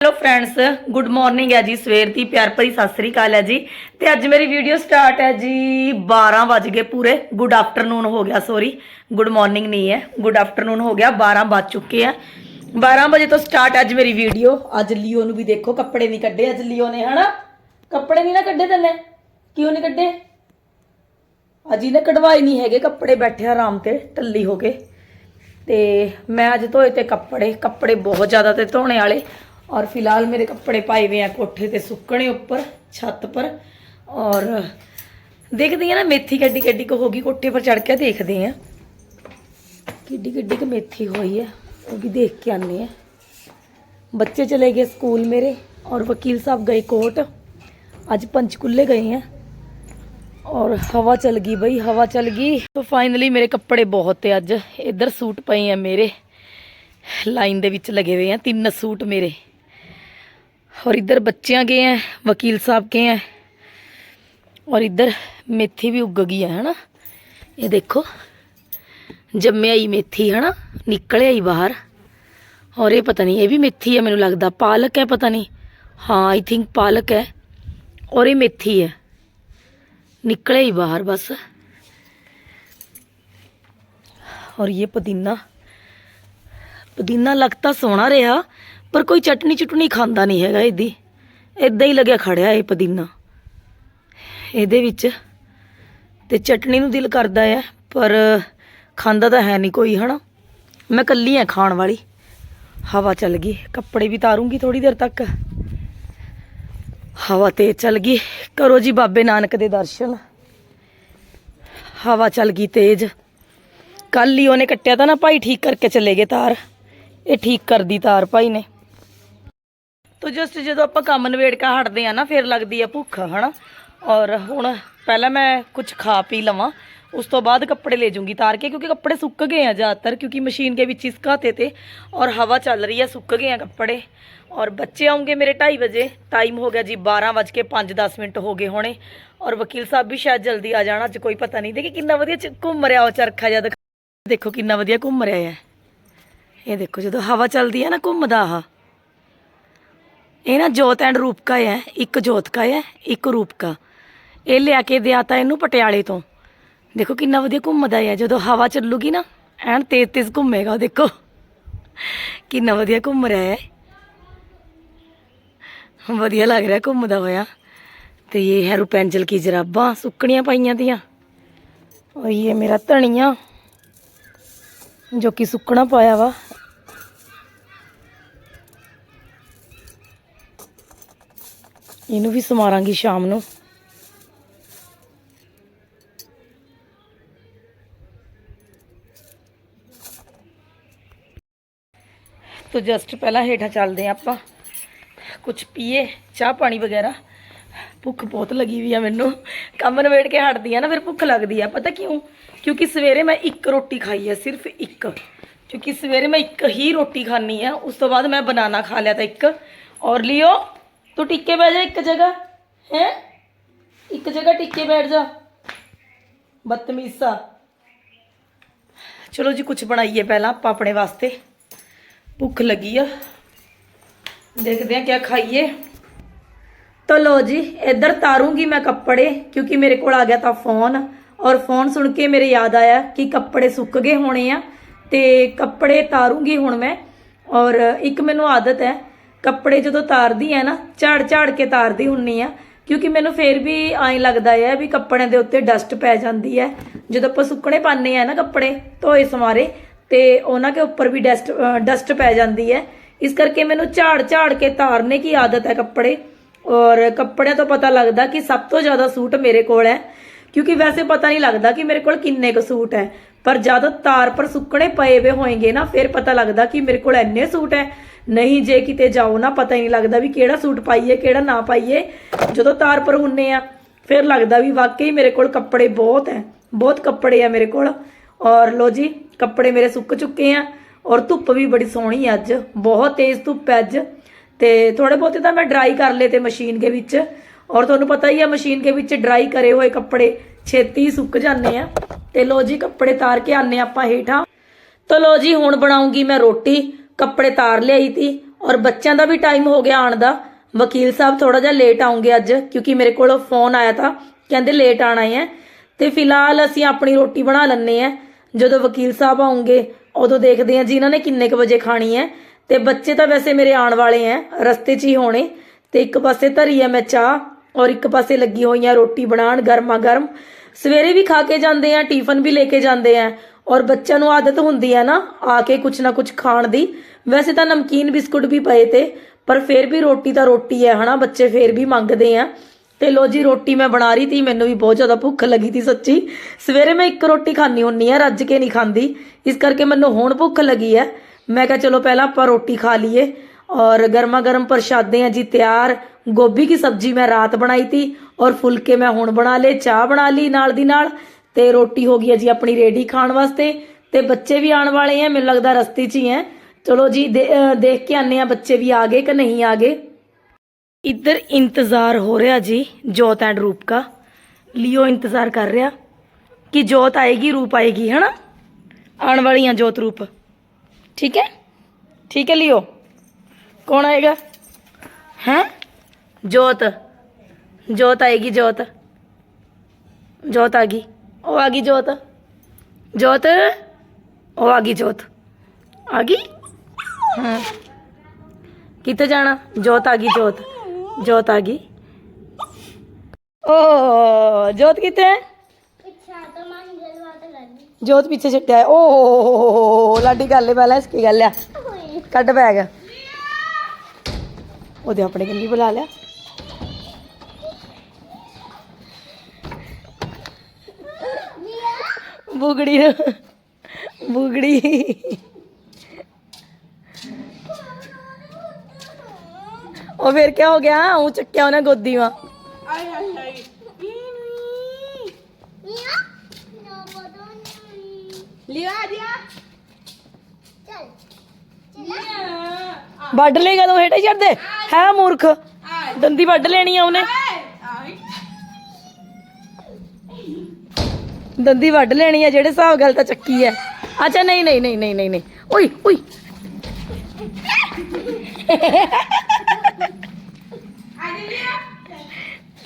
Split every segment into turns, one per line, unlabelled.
Hello friends good morning ਹੈ ਜੀ, ਸਵੇਰ ਦੀ, ਪਿਆਰ ਭਰੀ ਸਤਿ ਸ੍ਰੀ ਅਕਾਲ ਹੈ ਜੀ। ਤੇ ਅੱਜ ਮੇਰੀ ਵੀਡੀਓ ਸਟਾਰਟ ਹੈ ਜੀ 12 ਵਜ ਗਏ ਪੂਰੇ। ਗੁੱਡ ਆਫਟਰਨੂਨ ਹੋ ਗਿਆ ਸੌਰੀ ਗੁੱਡ ਮਾਰਨਿੰਗ ਨਹੀਂ ਹੈ। ਗੁੱਡ ਆਫਟਰਨੂਨ ਹੋ ਗਿਆ 12 ਵੱਜ ਚੁੱਕੇ ਆ। 12 ਵਜੇ ਤੋਂ ਸਟਾਰਟ ਅੱਜ ਮੇਰੀ ਵੀਡੀਓ ਅੱਜ ਲਿਓ ਨੂੰ ਵੀ ਦੇਖੋ, ਕੱਪੜੇ ਨਹੀਂ ਕੱਢੇ ਅੱਜ ਲਿਓ ਨੇ, ਹਨਾ? ਕੱਪੜੇ ਨਹੀਂ ਨਾ ਕੱਢੇ ਤੈਨੇ? ਕਿਉਂ ਨਹੀਂ ਕੱਢੇ? ਅੱਜ ਇਹਨੇ ਕਢਵਾਈ ਨਹੀਂ ਹੈਗੇ, ਕੱਪੜੇ ਬੈਠੇ ਆਰਾਮ ਤੇ ਟੱਲੀ ਹੋ ਕੇ। ਤੇ ਮੈਂ ਅੱਜ ਧੋਏ ਤੇ ਕੱਪੜੇ ਕੱਪੜੇ ਬਹੁਤ ਜ਼ਿਆਦਾ ਤੇ ਧੋਣੇ ਵਾਲੇ। ਔਰ ਫਿਲਹਾਲ ਮੇਰੇ ਕੱਪੜੇ ਪਾਏ ਹੋਏ ਆ ਕੋਠੇ ਤੇ ਸੁੱਕਣੇ ਉੱਪਰ ਛੱਤ ਪਰ ਔਰ ਦੇਖਦੇ ਆ ਨਾ ਮੇਥੀ ਗੱਡੀ ਗੱਡੀ ਕੋ ਹੋਗੀ ਕੋਠੇ ਪਰ ਚੜ ਕੇ ਦੇਖਦੇ ਆ ਕਿੱਡੀ ਕਿੱਡੀ ਕੁ ਮੇਥੀ ਹੋਈ ਹੈ ਉਹ ਵੀ ਦੇਖ ਕੇ ਆਨੇ ਆ ਬੱਚੇ ਚਲੇ ਗਏ ਸਕੂਲ ਮੇਰੇ ਔਰ ਵਕੀਲ ਸਾਹਿਬ ਗਏ ਕੋਰਟ ਅੱਜ ਪੰਚਕੁੱਲੇ ਗਏ ਆ ਔਰ ਹਵਾ ਚਲ ਗਈ ਬਈ ਹਵਾ ਚਲ ਗਈ ਤਾਂ ਫਾਈਨਲੀ ਮੇਰੇ ਕੱਪੜੇ ਬਹੁਤ ਤੇ ਅੱਜ ਇੱਧਰ ਸੂਟ ਪਏ ਆ ਮੇਰੇ ਲਾਈਨ ਦੇ ਵਿੱਚ ਲਗੇ ਹੋਏ ਆ ਤਿੰਨ ਸੂਟ ਮੇਰੇ और इधर बच्चियां गए हैं वकील साहब के हैं और इधर मेथी भी उग गई है है ना ये देखो जम्मे आई मेथी है ना निकल आई बाहर और ये पता नहीं ये भी मेथी है मैंने लगता पालक है पता नहीं हाँ आई थिंक पालक है और ये मेथी है निकले ही बाहर बस और ये पुदीना ਪੁਦੀਨਾ ਲੱਗਦਾ ਸੋਹਣਾ ਰਿਹਾ ਪਰ ਕੋਈ ਚਟਨੀ ਚਟਨੀ ਖਾਂਦਾ ਨਹੀਂ ਹੈਗਾ ਇਹਦੀ। ਇਦਾਂ ਹੀ ਲੱਗਿਆ ਖੜਿਆ ਇਹ ਪੁਦੀਨਾ। ਇਹਦੇ ਵਿੱਚ ਤੇ ਚਟਨੀ ਨੂੰ ਦਿਲ ਕਰਦਾ ਹੈ ਪਰ ਖਾਂਦਾ ਤਾਂ ਹੈ ਨਹੀਂ ਕੋਈ, ਹਨਾ? ਮੈਂ ਕੱਲੀ ਆ ਖਾਣ ਵਾਲੀ। ਹਵਾ ਚੱਲ ਗਈ। ਕੱਪੜੇ ਵੀ ਤਾਰੂੰਗੀ ਥੋੜੀ ਦੇਰ ਤੱਕ। ਹਵਾ ਤੇ ਚੱਲ ਗਈ। ਕਰੋ ਜੀ ਬਾਬੇ ਨਾਨਕ ਦੇ ਦਰਸ਼ਨ। ਹਵਾ ਚੱਲ ਗਈ ਤੇਜ਼। ਕੱਲ ਹੀ ਉਹਨੇ ਕੱਟਿਆ ਤਾਂ ਨਾ ਭਾਈ, ਠੀਕ ਕਰਕੇ ਚਲੇ ਗਏ ਤਾਰ। ਇਹ ਠੀਕ ਕਰਦੀ ਤਾਰ ਭਾਈ ਨੇ। ਤੋ ਜਸਟ ਜਦੋਂ ਆਪਾਂ ਕੰਮ ਨਵੇੜ ਕੇ ਹਟਦੇ ਆ ਨਾ, ਫਿਰ ਲੱਗਦੀ ਆ ਭੁੱਖ, ਹਨਾ? ਔਰ ਹੁਣ ਪਹਿਲਾਂ ਮੈਂ ਕੁਝ ਖਾ ਪੀ ਲਵਾਂ, ਉਸ ਤੋਂ ਬਾਅਦ ਕੱਪੜੇ ਲੈ ਜੂੰਗੀ ਤਾਰ ਕੇ, ਕਿਉਂਕਿ ਕੱਪੜੇ ਸੁੱਕ ਗਏ ਆ ਜ਼ਿਆਦਾਤਰ, ਕਿਉਂਕਿ ਮਸ਼ੀਨ ਦੇ ਵਿੱਚ ਇਸਕਾਤੇ ਤੇ, ਔਰ ਹਵਾ ਚੱਲ ਰਹੀ ਆ, ਸੁੱਕ ਗਏ ਆ ਕੱਪੜੇ। ਔਰ ਬੱਚੇ ਆਉਂਗੇ ਮੇਰੇ 2:30 ਵਜੇ ਟਾਈਮ ਹੋ ਗਿਆ ਜੀ 12 ਵਜ ਕੇ 5-10 ਮਿੰਟ ਹੋ ਗਏ ਹੋਣੇ। ਔਰ ਵਕੀਲ ਸਾਹਿਬ ਵੀ ਸ਼ਾਇਦ ਜਲਦੀ ਆ ਜਾਣਾ, ਅੱਜ ਕੋਈ ਪਤਾ ਨਹੀਂ। ਦੇਖੀ ਕਿੰਨਾ ਵਧੀਆ ਚ- ਘੁੰਮ ਰਿਹਾ ਉਹ ਚਰਖਾ ਜਦ ਦੇਖੋ ਕਿੰਨਾ ਵਧੀਆ ਘੁੰਮ ਰਿਹਾ ਹੈ। ਇਹ ਦੇਖੋ ਜਦੋਂ ਹਵਾ ਚੱਲਦੀ ਹੈ ਨਾ ਘੁੰਮਦਾ ਆ ਇਹ ਨਾ ਜੋਤ ਐਂਡ ਰੂਪਕਾ ਹੈ ਇੱਕ ਜੋਤਕਾ ਹੈ ਇੱਕ ਰੂਪਕਾ। ਇਹ ਲਿਆ ਕੇ ਦਿਆ ਤਾ ਇਹਨੂੰ ਪਟਿਆਲੇ ਤੋਂ। ਦੇਖੋ ਕਿੰਨਾ ਵਧੀਆ ਘੁੰਮਦਾ ਹੈ ਜਦੋਂ ਹਵਾ ਚੱਲੂਗੀ ਨਾ, ਐਨ ਤੇਜ਼ ਤੇਜ਼ ਘੁੰਮੇਗਾ, ਦੇਖੋ। ਕਿੰਨਾ ਵਧੀਆ ਘੁੰਮ ਰਿਹਾ ਹੈ ਵਧੀਆ ਲੱਗ ਰਿਹਾ ਘੁੰਮਦਾ ਹੋਇਆ। ਤੇ ਇਹ ਹੈ ਰੂਪੈਂਜਲ ਕੀ ਜਰਾਬਾਂ, ਸੁੱਕਣੀਆਂ ਪਾਈਆਂ ਦੀਆਂ। ਔਰ ਇਹ ਮੇਰਾ ਧਣੀਆ ਜੋ ਕਿ ਸੁੱਕਣਾ ਪਾਇਆ ਵਾ। ਇਹਨੂੰ ਵੀ ਸਮਾਰਾਂਗੀ ਸ਼ਾਮ ਨੂੰ। ਤੋ ਜਸਟ ਪਹਿਲਾਂ ਹੇਠਾਂ ਚੱਲਦੇ ਹਾਂ ਆਪਾਂ। ਕੁਝ ਪੀਏ, ਚਾਹ ਪਾਣੀ ਵਗੈਰਾ। ਭੁੱਖ ਬਹੁਤ ਲੱਗੀ ਵੀ ਆ ਮੈਨੂੰ। ਕੰਮ ਨਵੇੜ ਕੇ ਹਟਦੀ ਆ ਨਾ, ਫਿਰ ਭੁੱਖ ਲੱਗਦੀ ਆ। ਪਤਾ ਕਿਉਂ? ਕਿਉਂਕਿ ਸਵੇਰੇ ਮੈਂ ਇੱਕ ਰੋਟੀ ਖਾਈ ਆ, ਸਿਰਫ ਇੱਕ। ਕਿਉਂਕਿ ਸਵੇਰੇ ਮੈਂ ਇੱਕ ਹੀ ਰੋਟੀ ਖਾਣੀ ਆ, ਉਸ ਤੋਂ ਬਾਅਦ ਮੈਂ ਬਨਾਨਾ ਖਾ ਲਿਆ ਤਾਂ ਇੱਕ। ਔਰ ਲਿਓ ਤੂੰ ਟਿੱਕੇ ਬਹਿ ਜਾ ਇੱਕ ਜਗ੍ਹਾ, ਹੈ? ਇੱਕ ਜਗ੍ਹਾ ਟਿੱਕੇ ਬੈਠ ਜਾ। ਬਦਤਮੀਜ਼ਾ। ਚਲੋ ਜੀ ਕੁਝ ਬਣਾਈਏ ਪਹਿਲਾਂ ਆਪਾਂ ਆਪਣੇ ਵਾਸਤੇ। ਭੁੱਖ ਲੱਗੀ ਆ। ਦੇਖਦੇ ਆ ਕੀ ਖਾਈਏ। ਤਾਂ ਲੋ ਜੀ, ਇੱਧਰ ਤਾਰੂੰਗੀ ਮੈਂ ਕੱਪੜੇ, ਕਿਉਂਕਿ ਮੇਰੇ ਕੋਲ ਆ ਗਿਆ ਤਾਂ ਫੋਨ। ਔਰ ਫੋਨ ਸੁਣ ਕੇ ਮੇਰੇ ਯਾਦ ਆਇਆ ਕਿ ਕੱਪੜੇ ਸੁੱਕ ਗਏ ਹੋਣੇ ਆ, ਤੇ ਕੱਪੜੇ ਤਾਰੂੰਗੀ ਹੁਣ ਮੈਂ। ਔਰ ਇੱਕ ਮੈਨੂੰ ਆਦਤ ਹੈ ਕੱਪੜੇ ਜਦੋਂ ਤਾਰਦੀ ਆ ਨਾ, ਝਾੜ ਝਾੜ ਕੇ ਤਾਰਦੀ ਹੁੰਨੀ ਆ, ਕਿਉਂਕਿ ਮੈਨੂੰ ਫੇਰ ਵੀ ਐਂ ਲੱਗਦਾ ਹੈ ਵੀ ਕੱਪੜਿਆਂ ਦੇ ਉੱਤੇ ਡਸਟ ਪੈ ਜਾਂਦੀ ਹੈ ਜਦੋਂ ਆਪਾਂ ਸੁੱਕਣੇ ਪਾਉਂਦੇ ਆ ਨਾ ਕੱਪੜੇ, ਧੋਏ ਸਵਾਰੇ, ਤੇ ਉਹਨਾਂ ਦੇ ਉੱਪਰ ਵੀ ਡਸਟ ਡਸਟ ਪੈ ਜਾਂਦੀ ਹੈ ਇਸ ਕਰਕੇ ਮੈਨੂੰ ਝਾੜ ਝਾੜ ਕੇ ਤਾਰਨੇ ਕੀ ਆਦਤ ਹੈ ਕੱਪੜੇ। ਔਰ ਕੱਪੜਿਆਂ ਤੋਂ ਪਤਾ ਲੱਗਦਾ ਕਿ ਸਭ ਤੋਂ ਜ਼ਿਆਦਾ ਸੂਟ ਮੇਰੇ ਕੋਲ ਹੈ ਕਿਉਂਕਿ ਵੈਸੇ ਪਤਾ ਨਹੀਂ ਲੱਗਦਾ ਕਿ ਮੇਰੇ ਕੋਲ ਕਿੰਨੇ ਕੁ ਸੂਟ ਹੈ ਪਰ ਜਦ ਤਾਰ ਪਰ ਸੁੱਕਣੇ ਪਏ ਵੇ ਹੋਣਗੇ ਨਾ, ਫਿਰ ਪਤਾ ਲੱਗਦਾ ਕਿ ਮੇਰੇ ਕੋਲ ਇੰਨੇ ਸੂਟ ਹੈ ਨਹੀਂ ਜੇ ਕਿਤੇ ਜਾਓ ਨਾ, ਪਤਾ ਹੀ ਨਹੀਂ ਲੱਗਦਾ ਵੀ ਕਿਹੜਾ ਸੂਟ ਪਾਈਏ, ਕਿਹੜਾ ਨਾ ਪਾਈਏ। ਜਦੋਂ ਤਾਰ ਪਰ ਹੁੰਨੇ ਆ, ਫਿਰ ਲੱਗਦਾ ਵੀ ਵਾਕਈ ਮੇਰੇ ਕੋਲ ਕੱਪੜੇ ਬਹੁਤ ਹੈ ਬਹੁਤ ਕੱਪੜੇ ਆ ਮੇਰੇ ਕੋਲ। ਔਰ ਲੋ ਜੀ, ਕੱਪੜੇ ਮੇਰੇ ਸੁੱਕ ਚੁੱਕੇ ਆ, ਔਰ ਧੁੱਪ ਵੀ ਬੜੀ ਸੋਹਣੀ ਅੱਜ, ਬਹੁਤ ਤੇਜ਼ ਧੁੱਪ ਹੈ ਅੱਜ। ਤੇ ਥੋੜੇ ਬਹੁਤੇ ਤਾਂ ਮੈਂ ਡਰਾਈ ਕਰ ਲਏ ਤੇ ਮਸ਼ੀਨ ਦੇ ਵਿੱਚ। ਔਰ ਤੁਹਾਨੂੰ ਪਤਾ ਹੀ ਆ ਮਸ਼ੀਨ ਦੇ ਵਿੱਚ ਡਰਾਈ ਕਰੇ ਹੋਏ ਕੱਪੜੇ ਛੇਤੀ ਸੁੱਕ ਜਾਂਦੇ ਆ। ਤੇ ਲੋ ਜੀ, ਕੱਪੜੇ ਤਾਰ ਕੇ ਆਨੇ ਆਪਾਂ ਹੇਠਾਂ। ਤਾਂ ਲੋ ਜੀ, ਹੁਣ ਬਣਾਉਂਗੀ ਮੈਂ ਰੋਟੀ। ਕੱਪੜੇ ਤਾਰ ਲਿਆਈ ਤੀ ਔਰ ਬੱਚਿਆਂ ਦਾ ਵੀ ਟਾਈਮ ਹੋ ਗਿਆ ਆਉਣ ਦਾ। ਵਕੀਲ ਸਾਹਿਬ ਥੋੜਾ ਜਿਹਾ ਲੇਟ ਆਉਂਗੇ ਅੱਜ ਕਿਉਂਕਿ ਮੇਰੇ ਕੋਲ ਫੋਨ ਆਇਆ ਤਾਂ, ਕਹਿੰਦੇ ਲੇਟ ਆਣਾ ਹੈ ਤੇ ਫਿਲਹਾਲ ਅਸੀਂ ਆਪਣੀ ਰੋਟੀ ਬਣਾ ਲੈਣੇ ਆ ਜਦੋਂ ਵਕੀਲ ਸਾਹਿਬ ਆਉਂਗੇ ਉਦੋਂ ਦੇਖਦੇ ਆ ਜੀ ਇਹਨਾਂ ਨੇ ਕਿੰਨੇ ਕੁ ਵਜੇ ਖਾਣੀ ਹੈ। ਤੇ ਬੱਚੇ ਤਾਂ ਵੈਸੇ ਮੇਰੇ ਆਉਣ ਵਾਲੇ ਆ ਰਸਤੇ 'ਚ ਹੀ ਹੋਣੇ। ਤੇ ਇੱਕ ਪਾਸੇ ਧਰੀ ਆ ਮੈਂ ਚਾਹ ਔਰ ਇੱਕ ਪਾਸੇ ਲੱਗੀ ਹੋਈ ਆ ਰੋਟੀ ਬਣਾਉਣ ਗਰਮਾ ਗਰਮ ਸਵੇਰੇ ਵੀ ਖਾ ਕੇ ਜਾਂਦੇ ਆ ਟਿਫਨ ਵੀ ਲੈ ਕੇ ਜਾਂਦੇ ਆ ਔਰ ਬੱਚਿਆਂ ਨੂੰ ਆਦਤ ਹੁੰਦੀ ਹੈ ਨਾ ਆ ਕੇ ਕੁਛ ਨਾ ਕੁਛ ਖਾਣ ਦੀ। ਵੈਸੇ ਤਾਂ ਨਮਕੀਨ ਬਿਸਕੁਟ ਵੀ ਪਏ ਤੇ, ਪਰ ਫਿਰ ਵੀ ਰੋਟੀ ਤਾਂ ਰੋਟੀ ਹੈ, ਹਨਾ? ਬੱਚੇ ਫਿਰ ਵੀ ਮੰਗਦੇ ਆ। ਤੇ ਲੋ ਜੀ, ਰੋਟੀ ਮੈਂ ਬਣਾ ਰਹੀ ਤੀ ਮੈਨੂੰ ਵੀ ਬਹੁਤ ਜ਼ਿਆਦਾ ਭੁੱਖ ਲੱਗੀ ਤੀ ਸੱਚੀ। ਸਵੇਰੇ ਮੈਂ ਇੱਕ ਰੋਟੀ ਖਾਣੀ ਹੁੰਨੀ ਆ, ਰੱਜ ਕੇ ਨਹੀਂ ਖਾਂਦੀ। ਇਸ ਕਰਕੇ ਮੈਨੂੰ ਹੁਣ ਭੁੱਖ ਲੱਗੀ ਹੈ। ਮੈਂ ਕਿਹਾ ਚਲੋ ਪਹਿਲਾਂ ਆਪਾਂ ਰੋਟੀ ਖਾ ਲਈਏ। ਔਰ ਗਰਮਾ ਗਰਮ ਪ੍ਰਸ਼ਾਦੇ ਆ ਜੀ, ਤਿਆਰ। ਗੋਭੀ ਕੀ ਸਬਜ਼ੀ ਮੈਂ ਰਾਤ ਬਣਾਈ ਤੀ। ਔਰ ਫੁਲਕੇ ਮੈਂ ਹੁਣ ਬਣਾ ਲਏ, ਚਾਹ ਬਣਾ ਲਈ ਨਾਲ ਦੀ ਨਾਲ। ਤੇ ਰੋਟੀ ਹੋ ਗਈ ਹੈ ਜੀ ਆਪਣੀ ਰੇਡੀ ਖਾਣ ਵਾਸਤੇ, ਤੇ ਬੱਚੇ ਵੀ ਆਉਣ ਵਾਲੇ ਆ ਮੈਨੂੰ ਲੱਗਦਾ ਰਸਤੇ 'ਚ ਹੀ ਹੈ। ਚਲੋ ਜੀ ਦੇਖ ਕੇ ਆਨੇ ਆ ਬੱਚੇ ਵੀ ਆ ਗਏ ਕਿ ਨਹੀਂ ਆ ਗਏ। ਇੱਧਰ ਇੰਤਜ਼ਾਰ ਹੋ ਰਿਹਾ ਜੀ, ਜੋਤ ਐਂਡ ਰੂਪ ਦਾ। ਲਿਓ ਇੰਤਜ਼ਾਰ ਕਰ ਰਿਹਾ ਕਿ ਜੋਤ ਆਏਗੀ, ਰੂਪ ਆਏਗੀ, ਹਨਾ? ਆਉਣ ਵਾਲੀਆਂ ਜੋਤ, ਰੂਪ। ਠੀਕ ਹੈ? ਠੀਕ ਹੈ ਲਿਓ? ਕੌਣ ਆਏਗਾ? ਹੈ? ਜੋਤ। ਜੋਤ ਆਏਗੀ, ਜੋਤ। ਜੋਤ ਆ ਗਈ। ਉਹ ਆ ਗਈ ਜੋਤ। ਜੋਤ? ਉਹ ਆ ਗਈ ਜੋਤ। ਆ ਗਈ? ਹਾਂ। ਕਿੱਥੇ ਜਾਣਾ? ਜੋਤ ਆ ਗਈ ਜੋਤ। ਜੋਤ ਆ ਗਈ। ਓ ਜੋਤ ਕਿੱਥੇ? ਹੈ ਜੋਤ ਪਿੱਛੇ ਛੱਟਿਆ ਹੈ। ਓ ਲਾਡੀ ਗੱਲ ਹੈ ਪਹਿਲਾਂ ਇਸ ਕੀ ਗੱਲ ਆ? ਕੱਢ ਬੈਗ ਉਹਦੇ ਆਪਣੇ ਕੰਨੀ ਬੁਲਾ ਲਿਆ। ਬੁਗੜੀ ਬੁਗੜੀ। ਉਹ ਫਿਰ ਕੀ ਹੋ ਗਿਆ? ਉਹ ਚੱਕਿਆ ਉਹਨੇ ਗੋਦੀ ਮਾ ਵੱਢ ਲੇਗਾ ਤੂੰ ਹੇਠੇ ਛੱਡ ਦੇ ਹੈ ਮੂਰਖ। ਦੰਦੀ ਵੱਢ ਲੈਣੀ ਆ ਉਹਨੇ। ਦੰਦੀ ਵੱਢ ਲੈਣੀ ਆ, ਜਿਹੜੇ ਹਿਸਾਬ ਗੱਲ ਤਾਂ ਚੱਕੀ ਐ ਅੱਛਾ, ਨਹੀਂ ਨਹੀਂ ਨਹੀਂ ਨਹੀਂ ਨਹੀਂ ਨਹੀਂ। ਓਏ ਓਏ।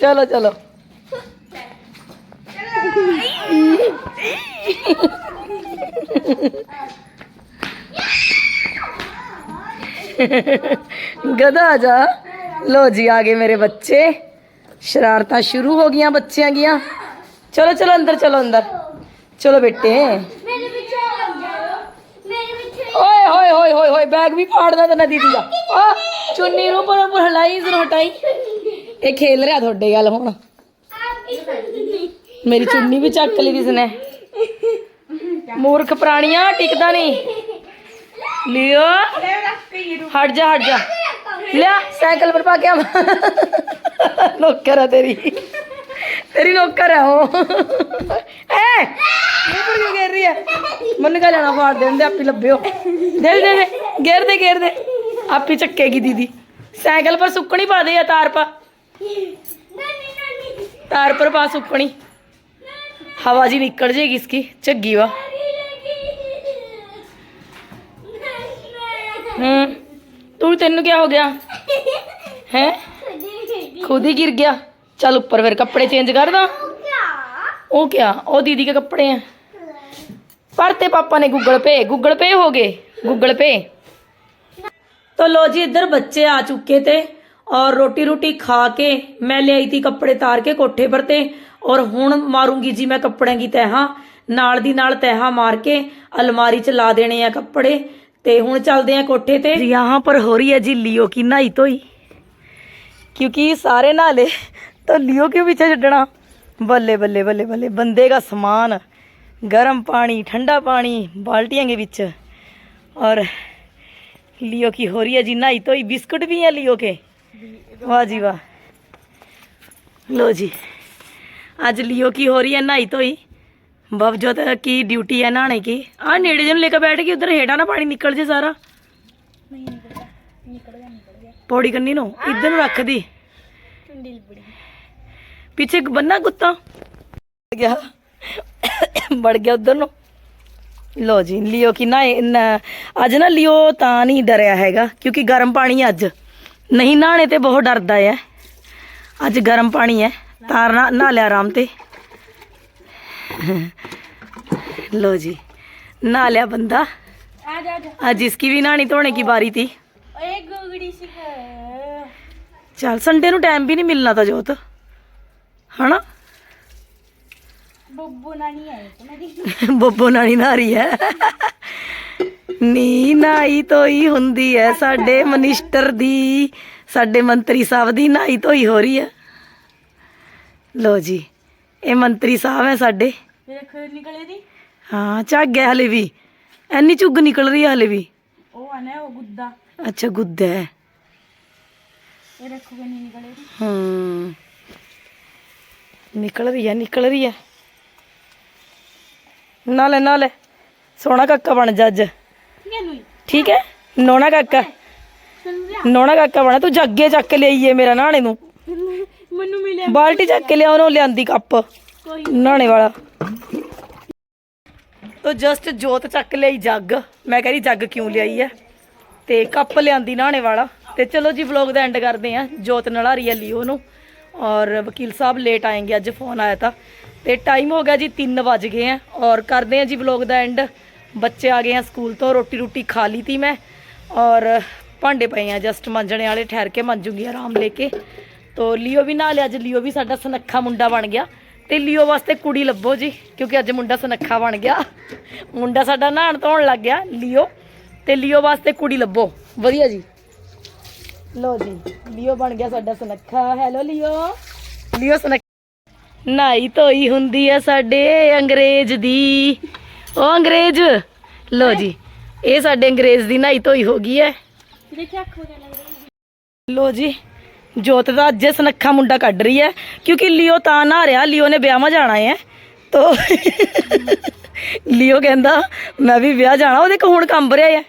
ਚਲੋ ਚਲੋ। ਗਧਾ ਜਾ। ਲੋ ਜੀ, ਆ ਗਏ ਮੇਰੇ ਬੱਚੇ। ਸ਼ਰਾਰਤਾਂ ਸ਼ੁਰੂ ਹੋ ਗਈਆਂ ਬੱਚਿਆਂ ਦੀਆਂ। ਚਲੋ ਚਲੋ ਅੰਦਰ ਚਲੋ ਅੰਦਰ। ਚਲੋ ਬੇਟੇ।
ਮੇਰੇ ਪਿੱਛੇ ਲੱਗ ਜਾਓ। ਮੇਰੇ ਪਿੱਛੇ
ਓਏ ਹੋਏ ਹੋਏ ਹੋਏ ਹੋਏ ਬੈਗ ਵੀ ਫਾੜਦਾ ਤੇ ਨਾ ਦੀਦੀ ਦਾ। ਆ ਚੁੰਨੀ ਨੂੰ ਪਰ ਉੱਪਰ ਹਲਾਈ ਜ਼ਰੂਰ ਹਟਾਈ। ਇਹ ਖੇਲ ਰਿਹਾ ਤੁਹਾਡੇ ਗੱਲ ਹੁਣ। ਮੇਰੀ ਚੁੰਨੀ ਵੀ ਚੱਕ ਲਈ ਇਸਨੇ। ਮੂਰਖ ਪ੍ਰਾਣੀਆਂ ਟਿਕਦਾ ਨਹੀਂ। ਲਿਓ। ਹਟ ਜਾ ਹਟ ਜਾ। ਲਿਆ ਸਾਈਕਲ ਪਰ ਪਾ ਕੇ ਆ। ਨੌਕਰ ਹੈ ਤੇਰੀ। ਤੇਰੀ ਨੌਕਰ ਹੈ ਉਹ। ਐ ਉੱਪਰ ਕਿਉਂ ਗਿਰ ਰਹੀ ਹੈ ਮੰਨ ਕਾ ਲੈਣਾ ਫਾੜ ਦੇ ਹੁੰਦੇ ਆਪੀ ਲੱਭਿਓ। ਦੇ ਦੇ ਦੇ ਗੇਰ ਦੇ ਗੇਰ ਦੇ। ਆਪੀ ਚੱਕੇਗੀ ਦੀਦੀ। ਸਾਈਕਲ ਪਰ ਸੁੱਕਣੀ ਪਾ ਦੇ ਆ, ਤਾਰ ਪਾ। ਤਾਰ ਪਰ ਪਾ ਸੁੱਕਣੀ। ਹਵਾ ਜੀ ਨਿਕਲ ਜੇਗੀ ਇਸकी ਝੱਗੀ ਵਾ। ਹੂੰ, ਤੂੰ ਤੈਨੂੰ ਕੀ ਹੋ ਗਿਆ? ਹੈ? ਖੁਦ ਹੀ ਗਿਰ ਗਿਆ। चल ऊपर फिर कपड़े चेंज कर दा वो क्या वो दीदी के कपड़े हैं भरते पापा ने गूगल पे गूगल पे हो गए गूगल पे तो लो जी इधर बच्चे आ चुके थे और रोटी रोटी खा के मैं ले आई थी कपड़े तार के कोठे पर ते और ਹੁਣ ਮਾਰੂੰਗੀ ਜੀ ਮੈਂ ਕੱਪੜਿਆਂ ਦੀ ਤਹਾਂ ਨਾਲ ਦੀ ਨਾਲ ਤਹਾਂ ਮਾਰ ਕੇ ਅਲਮਾਰੀ 'ਚ ਲਾ ਦੇਣੇ ਆ ਕੱਪੜੇ ਤੇ ਹੁਣ ਚੱਲਦੇ ਆ ਕੋਠੇ ਤੇ यहाँ पर हो रही है जी लियो की नहाई धोई क्योंकि सारे नाले तो लियो के पीछे छड़ना बल्ले बल्ले बल्ले बल्ले बंदे का सामान गर्म पानी ठंडा पानी बाल्टियां के बीच और लियो की हो रही है जी नहाई धोई बिस्कुट भी है लियो के वाह जी वाह लो जी ਅੱਜ ਲਿਓ ਕੀ ਹੋ ਰਹੀ ਹੈ ਨਹਾਈ ਧੋਈ ਬਬਜੋਤ ਕੀ ਡਿਊਟੀ ਹੈ ਨਹਾਣੇ ਕੀ ਆ ਨੇੜੇ ਜਿਹਨੂੰ ਲੈ ਕੇ ਬੈਠ ਗਈ ਉਧਰ ਹੇਠਾਂ ਨਾ ਪਾਣੀ ਨਿਕਲ ਜੇ ਸਾਰਾ ਪੌੜੀ ਕੰਨੀ ਨੂੰ ਇੱਧਰ ਨੂੰ ਰੱਖ ਦੀ ਪਿੱਛੇ ਬੰਨਾ ਕੁੱਤਾ। ਗਿਆ। ਵੜ ਗਿਆ ਉਧਰ ਨੂੰ। ਲੋ ਜੀ ਲਿਓ ਕਿ ਨਾ ਅੱਜ ਨਾ ਲਿਓ ਤਾਂ ਨਹੀਂ ਡਰਿਆ ਹੈਗਾ ਕਿਉਂਕਿ ਗਰਮ ਪਾਣੀ ਅੱਜ। ਨਹੀਂ ਨਹਾਣੇ ਤੇ ਬਹੁਤ ਡਰਦਾ ਹੈ ਅੱਜ ਗਰਮ ਪਾਣੀ ਹੈ ਤਾਂ ਨਹਾ ਲਿਆ ਆਰਾਮ ਤੇ।
ਲੋ
ਜੀ ਨਹਾ ਲਿਆ ਬੰਦਾ। ਅੱਜ ਇਸकी ਵੀ ਨਹਾਣੀ
ਧੋਣੇ ਕੀ ਬਾਰੀ ਤੀ।
ਚੱਲ ਸੰਡੇ ਨੂੰ ਟਾਈਮ ਵੀ ਨਹੀਂ ਮਿਲਣਾ ਤਾਂ ਜੋਤ। ਹਨਾ?
ਬੱਬੂ ਨਾਨੀ ਆਏ ਤੇ ਮੇਰੀ।
ਬੱਬੂ ਨਾਨੀ ਨਾਰੀ ਹੈ। ਨੀ ਨਾਈ ਤੋਈ ਹੁੰਦੀ ਹੈ ਸਾਡੇ ਮਨਿਸਟਰ ਦੀ। ਸਾਡੇ ਮੰਤਰੀ ਸਾਹਿਬ ਦੀ ਨਾਈ ਤੋਈ ਹੋ ਰਹੀ ਹੈ। ਲੋ ਜੀ ਇਹ ਮੰਤਰੀ ਸਾਹਿਬ ਹੈ ਸਾਡੇ।
ਦੇਖੋ ਨਿਕਲੇ ਦੀ
ਹਾਂ ਝੱਗ ਹੈ ਹਲੇ ਵੀ। ਐਨੀ ਝੁੱਗ ਨਿਕਲ ਰਹੀ ਹੈ ਹਲੇ ਵੀ।
ਉਹ
ਅੱਛਾ ਗੁੱਦਾ ਹੈ।
ਇਹ ਰੱਖੋਗੇ ਨਹੀਂ ਨਿਕਲੇ
ਦੀ ਨਿਕਲ ਰਹੀ ਹੈ ਨਿਕਲ ਰਹੀ ਹੈ ਨਾਲੇ ਨਾਲ ਸੋਹਣਾ ਕਾਕਾ ਬਣ ਜਾ ਅੱਜ। ਠੀਕ ਹੈ? ਨੋਣਾ ਕਾਕਾ। ਨੋਣਾ ਕਾਕਾ ਬਣਾ ਤੂੰ ਜੱਗੇ ਚੱਕ ਕੇ ਲਈਏ ਮੇਰਾ ਨਾਣੇ ਨੂੰ।
ਮੈਨੂੰ ਮਿਲਿਆ।
ਬਾਲਟੀ ਚੱਕ ਕੇ ਲਿਆ ਉਹਨੂੰ ਲਿਆਂਦੀ ਕੱਪ। ਨਾਣੇ ਵਾਲਾ। ਤੋ ਜਸਟ ਜੋਤ ਚੱਕ ਲਈ ਜੱਗ। ਮੈਂ ਕਹਿੰਦੀ ਜੱਗ ਕਿਉਂ ਲਿਆਈ ਹੈ ਤੇ ਕੱਪ ਲਿਆਂਦੀ ਨਾਣੇ ਵਾਲਾ। ਤੇ ਚਲੋ ਜੀ ਵਲੌਗ ਦਾ ਐਂਡ ਕਰਦੇ ਆ। ਜੋਤ ਨਾਲ ਆ ਰੀਅਲੀ ਉਹਨੂੰ। ਨੂੰ ਔਰ ਵਕੀਲ ਸਾਹਿਬ ਲੇਟ ਆਏਂਗੇ, ਅੱਜ ਫੋਨ ਆਇਆ ਤਾਂ। ਤੇ ਟਾਈਮ ਹੋ ਗਿਆ ਜੀ 3 ਵਜ ਗਏ ਆ। ਔਰ ਕਰਦੇ ਆ ਜੀ ਵਲੌਗ ਦਾ ਐਂਡ ਬੱਚੇ ਆ ਗਏ ਆ ਸਕੂਲ ਤੋਂ, ਰੋਟੀ ਰੋਟੀ ਖਾ ਲਈ ਤੀ ਮੈਂ। ਔਰ ਭਾਂਡੇ ਪਏ ਆ ਜਸਟ ਮੰਜਣੇ ਵਾਲੇ, ਠਹਿਰ ਕੇ ਮੰਜੂਗੀ ਆਰਾਮ ਲੈ ਕੇ। ਤੋ ਲਿਓ ਵੀ ਨਾਲ, ਅੱਜ ਲਿਓ ਵੀ ਸਾਡਾ ਸੁਨੱਖਾ ਮੁੰਡਾ ਬਣ ਗਿਆ। ਤੇ ਲਿਓ ਵਾਸਤੇ ਕੁੜੀ ਲੱਭੋ ਜੀ, ਕਿਉਂਕਿ ਅੱਜ ਮੁੰਡਾ ਸਨੱਖਾ ਬਣ ਗਿਆ। ਮੁੰਡਾ ਸਾਡਾ ਨਹਾਣ ਧੋਣ ਲੱਗ ਗਿਆ, ਲਿਓ। ਤੇ ਲਿਓ ਵਾਸਤੇ ਕੁੜੀ ਲੱਭੋ। ਵਧੀਆ ਜੀ। ਲੋ ਜੀ ਲਿਓ ਬਣ ਗਿਆ ਸਾਡਾ ਸੁਨੱਖਾ। ਹੈਲੋ ਲਿਓ। ਲਿਓ ਸੁਨੱਖਾ। ਨਾਈ ਧੋਈ ਹੁੰਦੀ ਆ ਸਾਡੇ ਅੰਗਰੇਜ਼ ਦੀ। ਉਹ ਅੰਗਰੇਜ਼ ਲੋ ਜੀ ਇਹ ਸਾਡੇ ਅੰਗਰੇਜ਼ ਦੀ ਨਾਈ ਧੋਈ ਹੋ ਗਈ ਹੈ ਲੋ ਜੀ ਜੋਤ ਦਾ ਅੱਜ ਸੁਨੱਖਾ ਮੁੰਡਾ ਕੱਢ ਰਹੀ ਹੈ ਕਿਉਂਕਿ ਲਿਓ ਤਾਂ ਨਾ ਰਿਹਾ ਲਿਓ ਨੇ ਵਿਆਹ ਮਾ ਜਾਣਾ ਹੈ ਤੋ ਲਿਓ ਕਹਿੰਦਾ ਮੈਂ ਵੀ ਵਿਆਹ ਜਾਣਾ ਉਹਦੇ ਕੋਲ ਹੁਣ ਕੰਬ ਰਿਹਾ ਹੈ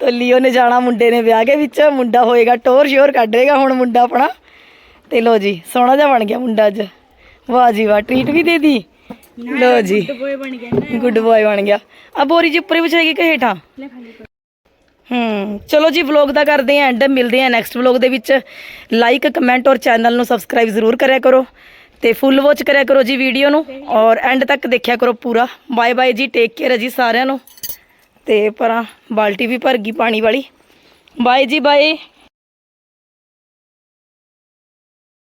ਤੇ ਲਿਓ ਨੇ ਜਾਣਾ ਮੁੰਡੇ ਨੇ ਵਿਆਹ ਕੇ ਵਿੱਚ ਮੁੰਡਾ ਹੋਏਗਾ ਟੋਰ ਸ਼ੋਰ ਕੱਢੇਗਾ ਹੁਣ ਮੁੰਡਾ ਆਪਣਾ। ਤੇ ਲੋ ਜੀ ਸੋਹਣਾ ਜਿਹਾ ਬਣ ਗਿਆ ਮੁੰਡਾ ਅੱਜ। ਵਾਹ ਜੀ ਵਾਹ ਟ੍ਰੀਟ ਵੀ ਦੇ ਦੀ ਲੋ ਜੀ ਗੁੱਡ ਬੋਏ ਬਣ ਗਿਆ ਆ ਬੋਰੀ ਜੀ ਉੱਪਰ ਵਿਛਾਏਗੀ ਕਿ ਹੇਠਾਂ? ਹੂੰ ਚਲੋ ਜੀ ਵਲੋਗ ਦਾ ਕਰਦੇ ਆਂ ਐਂਡ ਮਿਲਦੇ ਆਂ ਨੈਕਸਟ ਵਲੋਗ ਦੇ ਵਿੱਚ। ਲਾਈਕ ਕਮੈਂਟ ਔਰ ਚੈਨਲ ਨੂੰ ਸਬਸਕ੍ਰਾਈਬ ਜ਼ਰੂਰ ਕਰਿਆ ਕਰੋ। ਤੇ ਫੁੱਲ ਵਾਚ ਕਰਿਆ ਕਰੋ ਜੀ ਵੀਡੀਓ ਨੂੰ। ਔਰ ਐਂਡ ਤੱਕ ਦੇਖਿਆ ਕਰੋ ਪੂਰਾ। ਬਾਏ ਬਾਏ ਜੀ ਟੇਕ ਕੇਅਰ ਹੈ ਜੀ ਸਾਰਿਆਂ ਨੂੰ। ਤੇ ਪਰਾਂ ਬਾਲਟੀ ਵੀ ਭਰ ਗਈ ਪਾਣੀ ਵਾਲੀ। ਬਾਏ ਜੀ ਬਾਏ।